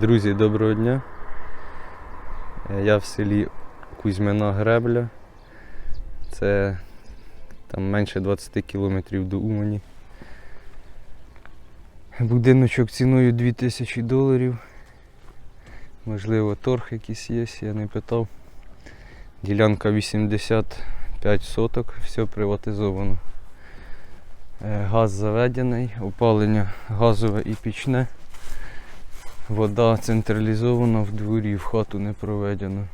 Друзі, доброго дня. Е, Я в селі Кузьмина Гребля. Це там менше 20 кілометрів до Умані. Будиночок ціною 2000 доларів. Можливо, торг якийсь є, я не питав. Ділянка 85 соток, все приватизовано. Е, Газ заведений, опалення газове і пічне. Вода централізована в дворі, в хату не проведено.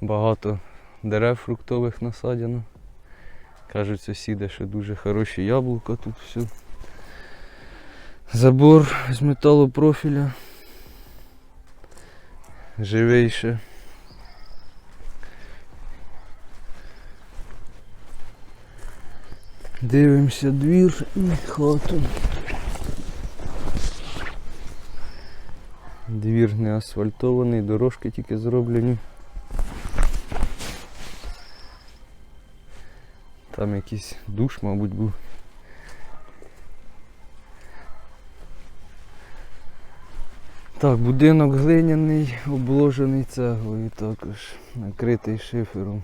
Багато дерев фруктових насадено. Кажуть сусіди, що дуже хороші яблука тут все. Забор з металопрофіля. Живий ще. Дивимося двір і хату. Двір не асфальтований, дорожки тільки зроблені. Там якийсь душ, мабуть, був. Так, будинок глиняний, обложений цеглою також, накритий шифером.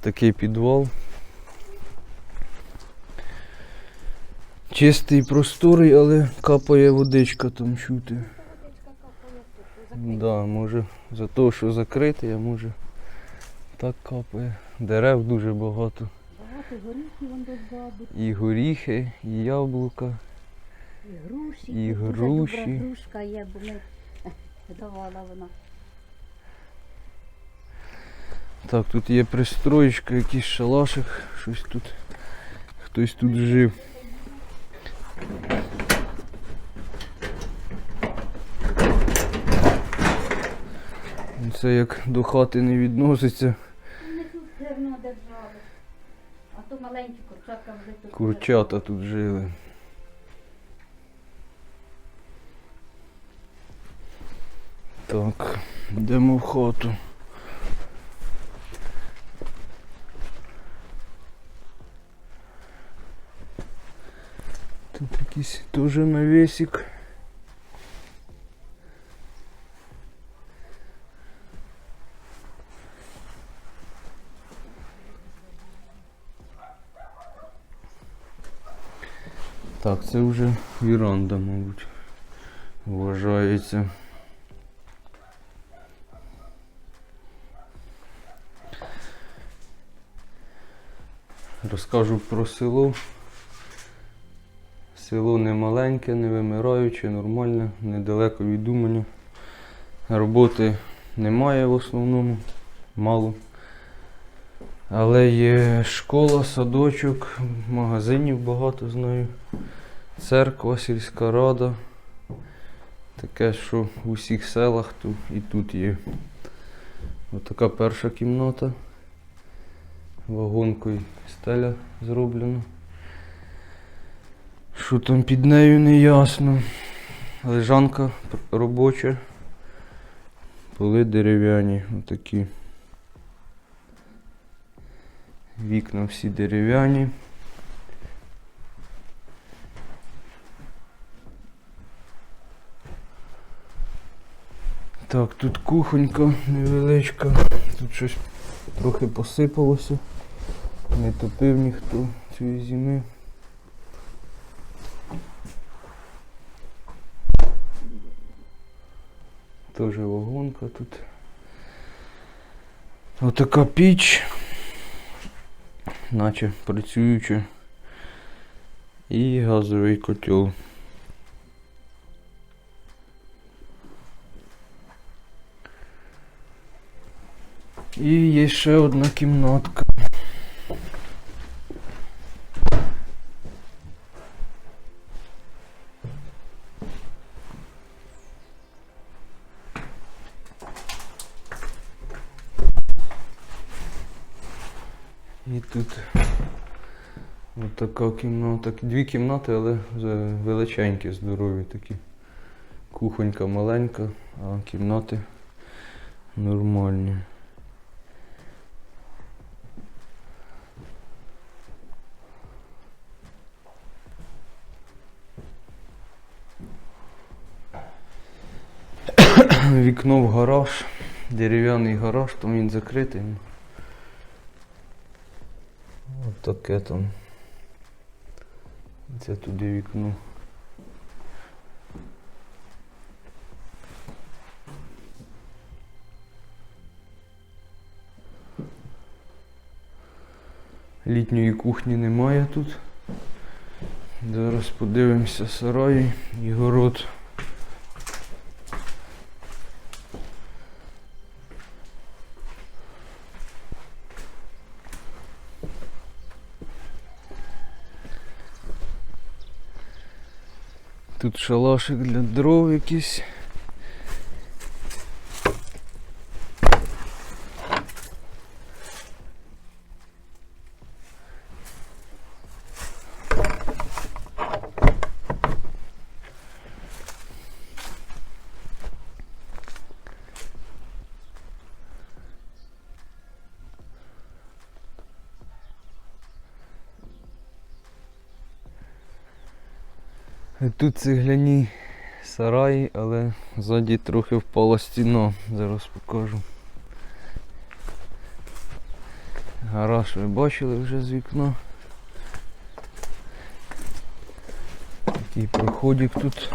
Такий підвал. Чистий, просторий, але капає водичка там чути. Да, може за те, що закритий, а може так капає. Дерев дуже багато. Багато горіхів вон дозаду, І горіхи, і яблука. і груші. І Тут дуже груші. добра грушка є, бо ми давала вона. Так, тут є пристроєчка, якийсь шалашик, щось тут. Хтось тут жив. Це як до хати не відноситься. Вони тут зерно держали. А то маленькі курчатка вже тут. Курчата тут жили. Так, йдемо в хату. якийсь теж навісик. Так, це вже віранда, мабуть, вважається. Розкажу про село. Село не маленьке, не вимираюче, нормальне, недалеко від Уманя. Роботи немає в основному, мало. Але є школа, садочок, магазинів багато знаю. Церква, сільська рада. Таке, що в усіх селах тут і тут є. Отака перша кімната. Вагонкою стеля зроблена. Що там під нею не ясно. Лежанка робоча. Поли дерев'яні, отакі. Вікна всі дерев'яні. Так, тут кухонька невеличка. Тут щось трохи посипалося. Не топив ніхто цієї зими. Тоже вагонка тут. Отака піч. Наче працююча. І газовий котел. І є ще одна кімнатка. І тут Ось така кімната. Дві кімнати, але величенькі, здорові такі. Кухонька маленька, а кімнати нормальні. Вікно в гараж, дерев'яний гараж, там він закритий. ну. Ось таке там. Це туди вікно. Літньої кухні немає тут. Зараз подивимося сарай і город. Тут шалашик для дров якийсь. Тут цегляні сараї, але ззаді трохи впала стіна. Зараз покажу. Гараж ви бачили вже з вікна. Такий проходик тут.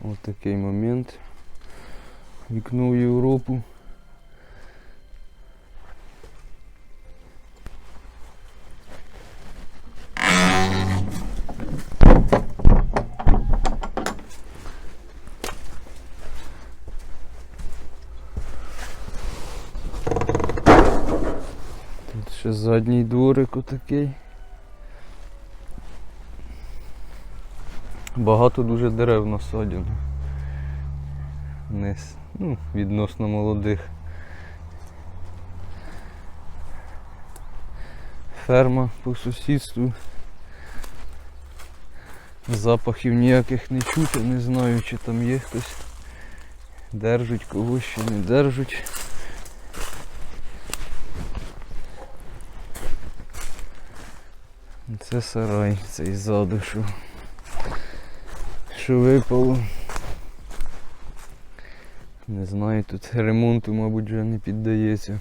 Ось такий момент. Вікно в Європу. Тут ще задній дворик отакий. Багато дуже дерев насаджено. Низ, ну, відносно молодих. Ферма по сусідству. Запахів ніяких не чути, не знаю, чи там є хтось. Держуть когось чи не держуть. Це сарай, цей ззаду, що, що випало. Не знаю, тут ремонту, мабуть, вже не піддається.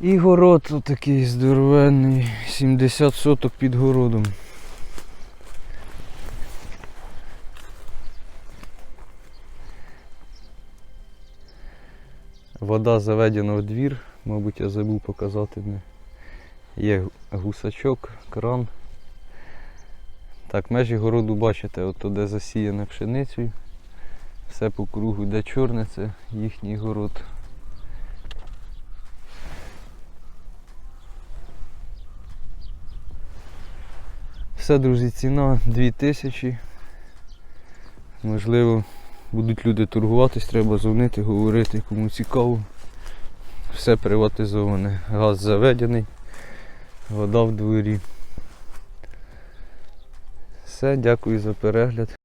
І город тут такий здоровенний, 70 соток під городом. Вода заведена в двір, мабуть, я забув показати. не. Є гусачок, кран. Так, межі городу бачите, от де засіяне пшеницею. Все по кругу, де чорне, це їхній город. Все, друзі, ціна 2000. Можливо, будуть люди торгуватись, треба дзвонити, говорити, кому цікаво. Все приватизоване. Газ заведений, вода в дворі. Все, дякую за перегляд.